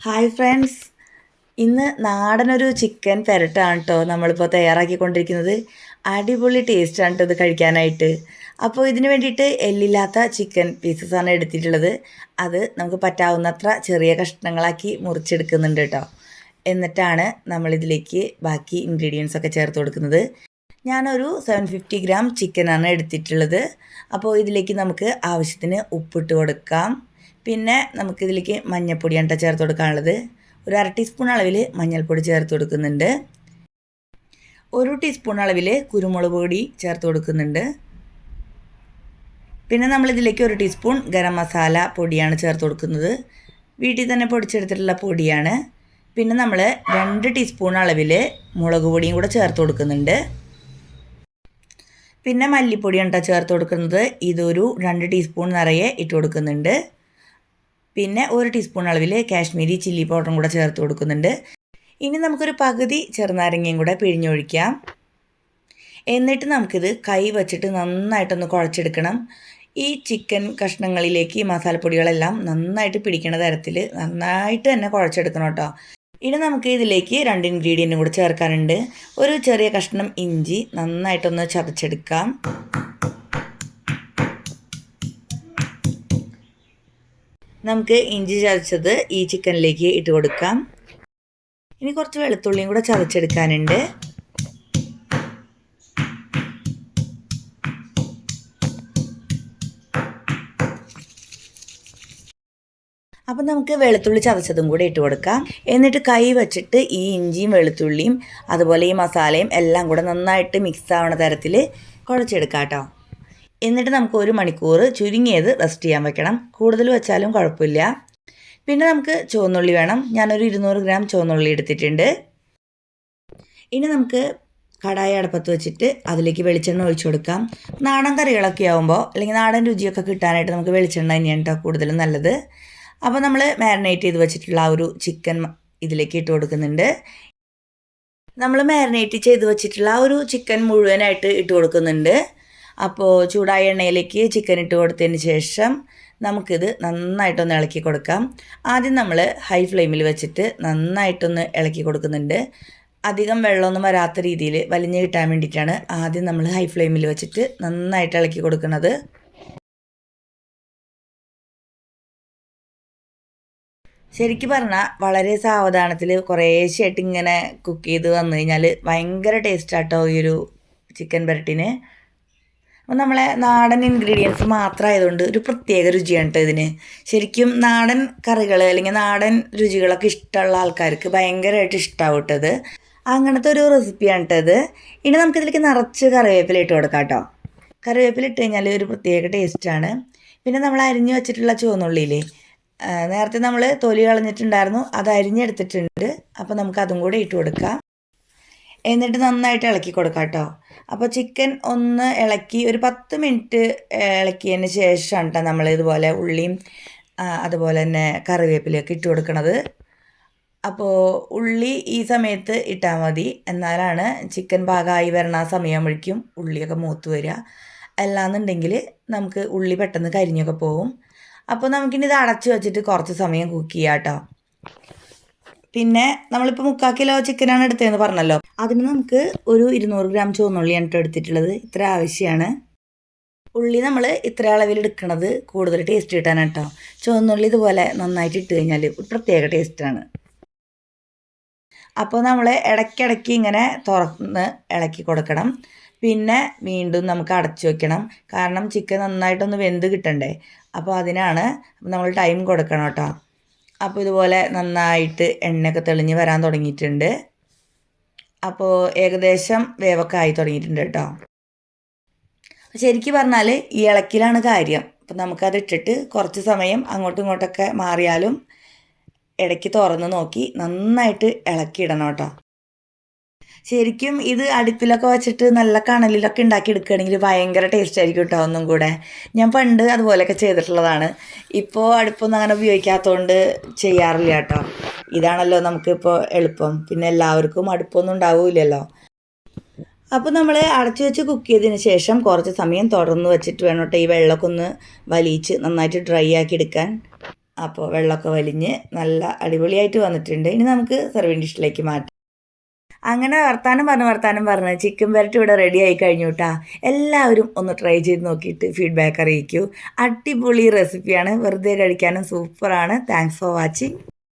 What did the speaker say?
Hi friends ഇന്ന് നാടനൊരു chicken പെരട്ടാണ് കേട്ടോ നമ്മളിപ്പോൾ തയ്യാറാക്കിക്കൊണ്ടിരിക്കുന്നത്. അടിപൊളി ടേസ്റ്റാണ് കേട്ടോ ഇത് കഴിക്കാനായിട്ട്. അപ്പോൾ ഇതിന് വേണ്ടിയിട്ട് എല്ലില്ലാത്ത ചിക്കൻ പീസസ് ആണ് എടുത്തിട്ടുള്ളത്. അത് നമുക്ക് പറ്റാവുന്നത്ര ചെറിയ കഷ്ണങ്ങളാക്കി മുറിച്ചെടുക്കുന്നുണ്ട് കേട്ടോ എന്നിട്ടാണ് നമ്മളിതിലേക്ക് ബാക്കി ഇൻഗ്രീഡിയൻസ് ഒക്കെ ചേർത്ത് കൊടുക്കുന്നത്. ഞാനൊരു സെവൻ ഫിഫ്റ്റി ഗ്രാം ചിക്കനാണ് എടുത്തിട്ടുള്ളത്. അപ്പോൾ ഇതിലേക്ക് നമുക്ക് ആവശ്യത്തിന് ഉപ്പിട്ട് കൊടുക്കാം. പിന്നെ നമുക്കിതിലേക്ക് മഞ്ഞൾപ്പൊടിയാണ് കേട്ടോ ചേർത്ത് കൊടുക്കാനുള്ളത്. ഒരു അര ടീസ്പൂൺ അളവിൽ മഞ്ഞൾപ്പൊടി ചേർത്ത് കൊടുക്കുന്നുണ്ട്. ഒരു ടീസ്പൂൺ അളവിൽ കുരുമുളക് പൊടി ചേർത്ത് കൊടുക്കുന്നുണ്ട്. പിന്നെ നമ്മളിതിലേക്ക് ഒരു ടീസ്പൂൺ ഗരം മസാല പൊടിയാണ് ചേർത്ത് കൊടുക്കുന്നത്. വീട്ടിൽ തന്നെ പൊടിച്ചെടുത്തിട്ടുള്ള പൊടിയാണ്. പിന്നെ നമ്മൾ രണ്ട് ടീസ്പൂൺ അളവിൽ മുളക് പൊടിയും കൂടെ ചേർത്ത് കൊടുക്കുന്നുണ്ട്. പിന്നെ മല്ലിപ്പൊടിയാണ് കേട്ടോ ചേർത്ത് കൊടുക്കുന്നത്. ഇതൊരു രണ്ട് ടീസ്പൂൺ നിറയെ ഇട്ട് കൊടുക്കുന്നുണ്ട്. പിന്നെ ഒരു ടീസ്പൂൺ അളവിൽ കാശ്മീരി ചില്ലി പൗഡറും കൂടെ ചേർത്ത് കൊടുക്കുന്നുണ്ട്. ഇനി നമുക്കൊരു പകുതി ചെറുനാരങ്ങയും കൂടെ പിഴിഞ്ഞൊഴിക്കാം. എന്നിട്ട് നമുക്കിത് കൈ വച്ചിട്ട് നന്നായിട്ടൊന്ന് കുഴച്ചെടുക്കണം. ഈ ചിക്കൻ കഷ്ണങ്ങളിലേക്ക് ഈ മസാലപ്പൊടികളെല്ലാം നന്നായിട്ട് പിടിക്കുന്ന തരത്തിൽ നന്നായിട്ട് തന്നെ കുഴച്ചെടുക്കണം കേട്ടോ. ഇനി നമുക്ക് ഇതിലേക്ക് രണ്ട് ഇൻഗ്രീഡിയന്റും കൂടെ ചേർക്കാനുണ്ട്. ഒരു ചെറിയ കഷ്ണം ഇഞ്ചി നന്നായിട്ടൊന്ന് ചതച്ചെടുക്കാം. നമുക്ക് ഇഞ്ചി ചതച്ചത് ഈ ചിക്കനിലേക്ക് ഇട്ട് കൊടുക്കാം. ഇനി കുറച്ച് വെളുത്തുള്ളിയും കൂടെ ചതച്ചെടുക്കാനുണ്ട്. അപ്പം നമുക്ക് വെളുത്തുള്ളി ചതച്ചതും കൂടെ ഇട്ട് കൊടുക്കാം. എന്നിട്ട് കൈ വച്ചിട്ട് ഈ ഇഞ്ചിയും വെളുത്തുള്ളിയും അതുപോലെ ഈ മസാലയും എല്ലാം കൂടെ നന്നായിട്ട് മിക്സ് ആവണ തരത്തിൽ കുഴച്ചെടുക്കാം കേട്ടോ എന്നിട്ട് നമുക്ക് ഒരു മണിക്കൂർ ചുരുങ്ങിയത് റെസ്റ്റ് ചെയ്യാൻ വെക്കണം. കൂടുതൽ വെച്ചാലും കുഴപ്പമില്ല. പിന്നെ നമുക്ക് ചുവന്നുള്ളി വേണം. ഞാനൊരു ഇരുന്നൂറ് ഗ്രാം ചുവന്നുള്ളി എടുത്തിട്ടുണ്ട്. ഇനി നമുക്ക് കടായി അടപ്പത്ത് വെച്ചിട്ട് അതിലേക്ക് വെളിച്ചെണ്ണ ഒഴിച്ചു കൊടുക്കാം. നാടൻ കറികളൊക്കെ ആകുമ്പോൾ അല്ലെങ്കിൽ നാടൻ രുചിയൊക്കെ കിട്ടാനായിട്ട് നമുക്ക് വെളിച്ചെണ്ണ തന്നെയാണ് കേട്ടോ കൂടുതലും നല്ലത്. അപ്പോൾ നമ്മൾ മാരിനേറ്റ് ചെയ്ത് വെച്ചിട്ടുള്ള ആ ഒരു ചിക്കൻ ഇതിലേക്ക് ഇട്ട് കൊടുക്കുന്നുണ്ട്. നമ്മൾ മാരിനേറ്റ് ചെയ്ത് വെച്ചിട്ടുള്ള ആ ഒരു ചിക്കൻ മുഴുവനായിട്ട് ഇട്ട് കൊടുക്കുന്നുണ്ട്. അപ്പോൾ ചൂടായ എണ്ണയിലേക്ക് ചിക്കൻ ഇട്ട് കൊടുത്തതിന് ശേഷം നമുക്കിത് നന്നായിട്ടൊന്ന് ഇളക്കി കൊടുക്കാം. ആദ്യം നമ്മൾ ഹൈ ഫ്ലെയിമിൽ വെച്ചിട്ട് നന്നായിട്ടൊന്ന് ഇളക്കി കൊടുക്കുന്നുണ്ട്. അധികം വെള്ളമൊന്നും വരാത്ത രീതിയിൽ വലിഞ്ഞ് കിട്ടാൻ വേണ്ടിയിട്ടാണ് ആദ്യം നമ്മൾ ഹൈ ഫ്ലെയിമിൽ വെച്ചിട്ട് നന്നായിട്ട് ഇളക്കി കൊടുക്കുന്നത്. ശരിക്കും പറഞ്ഞാൽ വളരെ സാവധാനത്തിൽ കുറേശ്ശായിട്ട് ഇങ്ങനെ കുക്ക് ചെയ്ത് വന്നു കഴിഞ്ഞാൽ ഭയങ്കര ടേസ്റ്റാട്ടോ ഈ ഒരു ചിക്കൻ പെരട്ടിന്. അപ്പോൾ നമ്മളെ നാടൻ ഇൻഗ്രീഡിയൻസ് മാത്രമായതുകൊണ്ട് ഒരു പ്രത്യേക രുചിയാണ് കേട്ടോ ഇതിന്. ശരിക്കും നാടൻ കറികൾ അല്ലെങ്കിൽ നാടൻ രുചികളൊക്കെ ഇഷ്ടമുള്ള ആൾക്കാർക്ക് ഭയങ്കരമായിട്ട് ഇഷ്ടമാവും കേട്ടത് അങ്ങനത്തെ ഒരു റെസിപ്പിയാണ് കേട്ടത് ഇനി നമുക്കിതിലേക്ക് നിറച്ച് കറിവേപ്പില ഇട്ട് കൊടുക്കാം കേട്ടോ കറിവേപ്പില ഇട്ട് കഴിഞ്ഞാൽ ഒരു പ്രത്യേക ടേസ്റ്റാണ് പിന്നെ നമ്മൾ അരിഞ്ഞു വെച്ചിട്ടുള്ള ചുവന്നുള്ളിയില്ലേ നേരത്തെ നമ്മൾ തൊലി കളഞ്ഞിട്ടുണ്ടായിരുന്നു അത് അരിഞ്ഞെടുത്തിട്ടുണ്ട്. അപ്പോൾ നമുക്ക് അതും കൂടെ ഇട്ട് കൊടുക്കാം. എന്നിട്ട് നന്നായിട്ട് ഇളക്കി കൊടുക്കാം കേട്ടോ അപ്പോൾ ചിക്കൻ ഒന്ന് ഇളക്കി ഒരു പത്ത് മിനിറ്റ് ഇളക്കിയതിന് ശേഷമാണ് കേട്ടോ നമ്മൾ ഇതുപോലെ ഉള്ളിയും അതുപോലെ തന്നെ കറിവേപ്പിലയൊക്കെ ഇട്ട് കൊടുക്കണത്. അപ്പോൾ ഉള്ളി ഈ സമയത്ത് ഇട്ടാൽ മതി. എന്നാലാണ് ചിക്കൻ പാകമായി വരണ ആ സമയമാകുമ്പോഴേക്കും ഉള്ളിയൊക്കെ മൂത്ത് വരിക. അല്ലാന്നുണ്ടെങ്കിൽ നമുക്ക് ഉള്ളി പെട്ടെന്ന് കരിഞ്ഞൊക്കെ പോകും അപ്പോൾ നമുക്കിനി ഇത് അടച്ചു വെച്ചിട്ട് കുറച്ച് സമയം കുക്ക് ചെയ്യാം കേട്ടോ പിന്നെ നമ്മളിപ്പോൾ മുക്കാൽ കിലോ ചിക്കനാണ് എടുത്തതെന്ന് പറഞ്ഞല്ലോ. അതിന് നമുക്ക് ഒരു ഇരുന്നൂറ് ഗ്രാം ചുവന്നുള്ളിയാണ് കേട്ടോ എടുത്തിട്ടുള്ളത്. ഇത്ര ആവശ്യമാണ് ഉള്ളി നമ്മൾ ഇത്ര അളവിൽ എടുക്കുന്നത് കൂടുതൽ ടേസ്റ്റ് കിട്ടാനാണ് കേട്ടോ ചുവന്നുള്ളി ഇതുപോലെ നന്നായിട്ട് ഇട്ട് കഴിഞ്ഞാൽ പ്രത്യേക ടേസ്റ്റാണ് അപ്പോൾ നമ്മൾ ഇടയ്ക്കിടയ്ക്ക് ഇങ്ങനെ തുറന്ന് ഇളക്കി കൊടുക്കണം. പിന്നെ വീണ്ടും നമുക്ക് അടച്ചു വെക്കണം. കാരണം ചിക്കൻ നന്നായിട്ടൊന്ന് വെന്ത് കിട്ടണ്ടേ? അപ്പോൾ അതിനാണ് നമ്മൾ ടൈം കൊടുക്കണം കേട്ടോ അപ്പോൾ ഇതുപോലെ നന്നായിട്ട് എണ്ണയൊക്കെ തെളിഞ്ഞ് വരാൻ തുടങ്ങിയിട്ടുണ്ട്. അപ്പോൾ ഏകദേശം വേവൊക്കെ ആയി തുടങ്ങിയിട്ടുണ്ട് കേട്ടോ. ശരിക്കും പറഞ്ഞാൽ ഈ ഇളക്കിലാണ് കാര്യം. അപ്പം നമുക്കത് ഇട്ടിട്ട് കുറച്ച് സമയം അങ്ങോട്ടും ഇങ്ങോട്ടൊക്കെ മാറിയാലും ഇടയ്ക്ക് തുറന്ന് നോക്കി നന്നായിട്ട് ഇളക്കിയിടണം കേട്ടോ. ശരിക്കും ഇത് അടുപ്പിലൊക്കെ വെച്ചിട്ട് നല്ല കണലിലൊക്കെ ഉണ്ടാക്കി എടുക്കുകയാണെങ്കിൽ ഭയങ്കര ടേസ്റ്റ് ആയിരിക്കും കേട്ടോ ഒന്നും കൂടെ. ഞാൻ പണ്ട് അതുപോലെയൊക്കെ ചെയ്തിട്ടുള്ളതാണ്. ഇപ്പോൾ അടുപ്പൊന്നും അങ്ങനെ ഉപയോഗിക്കാത്തതുകൊണ്ട് ചെയ്യാറില്ല കേട്ടോ ഇതാണല്ലോ നമുക്കിപ്പോൾ എളുപ്പം. പിന്നെ എല്ലാവർക്കും അടുപ്പൊന്നും ഉണ്ടാവില്ലല്ലോ. അപ്പോൾ നമ്മൾ അടച്ചു വെച്ച് കുക്ക് ചെയ്തതിന് ശേഷം കുറച്ച് സമയം തുറന്ന് വെച്ചിട്ട് വേണം കേട്ടോ ഈ വെള്ളമൊക്കെ ഒന്ന് വലിയിച്ച് നന്നായിട്ട് ഡ്രൈ ആക്കി എടുക്കാൻ. അപ്പോൾ വെള്ളമൊക്കെ വലിഞ്ഞ് നല്ല അടിപൊളിയായിട്ട് വന്നിട്ടുണ്ട്. ഇനി നമുക്ക് സെർവിങ് ഡിഷിലേക്ക് മാറ്റാം. അങ്ങനെ വർത്താനം പറഞ്ഞ് വർത്താനം പറഞ്ഞ് ചിക്കൻ വരട്ടി ഇവിടെ റെഡി ആയി കഴിഞ്ഞു കേട്ടാ എല്ലാവരും ഒന്ന് ട്രൈ ചെയ്ത് നോക്കിയിട്ട് ഫീഡ്ബാക്ക് അറിയിക്കൂ. അടിപൊളി റെസിപ്പിയാണ് വെറുതെ കഴിക്കാനും സൂപ്പറാണ് താങ്ക്സ് ഫോർ വാച്ചിങ്